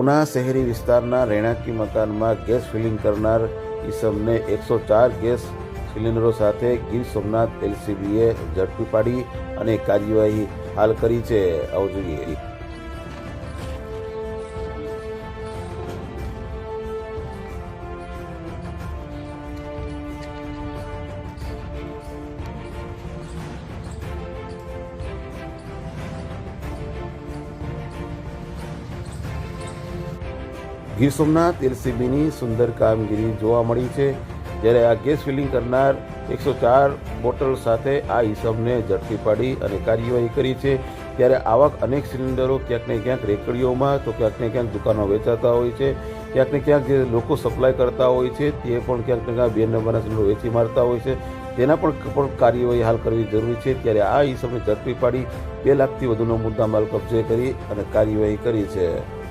ઉના શહેરી વિસ્તારના રહેણાંકી મકાનમાં ગેસ ફિલિંગ કરનાર ઈસમને એકસો ચાર ગેસ સિલિન્ડરો સાથે ગીર સોમનાથ એલસીબીએ ઝડપી પાડી અને કાર્યવાહી હાલ કરી છે. આવું જોઈએ. ગીર સોમનાથ, એલસીબીની સુંદર કામગીરી જોવા મળી છે. જ્યારે આ ગેસ ફિલિંગ કરનાર એકસો ચાર બોટલ સાથે આ ઈસમને ઝડપી પાડી અને કાર્યવાહી કરી છે. ત્યારે આવક અનેક સિલિન્ડરો ક્યાંક ને ક્યાંક રેકડીઓમાં તો ક્યાંક ને ક્યાંક દુકાનો વેચાતા હોય છે. ક્યાંક ને ક્યાંક જે લોકો સપ્લાય કરતા હોય છે, તે પણ ક્યાંક ને ક્યાંક બે નંબરના સિલિન્ડર વેચી મારતા હોય છે. તેના પણ પણ કાર્યવાહી હાલ કરવી જરૂરી છે. ત્યારે આ ઈસમને ઝડપી પાડી બે લાખથી વધુનો મુદ્દામાલ કબજે કરી અને કાર્યવાહી કરી છે.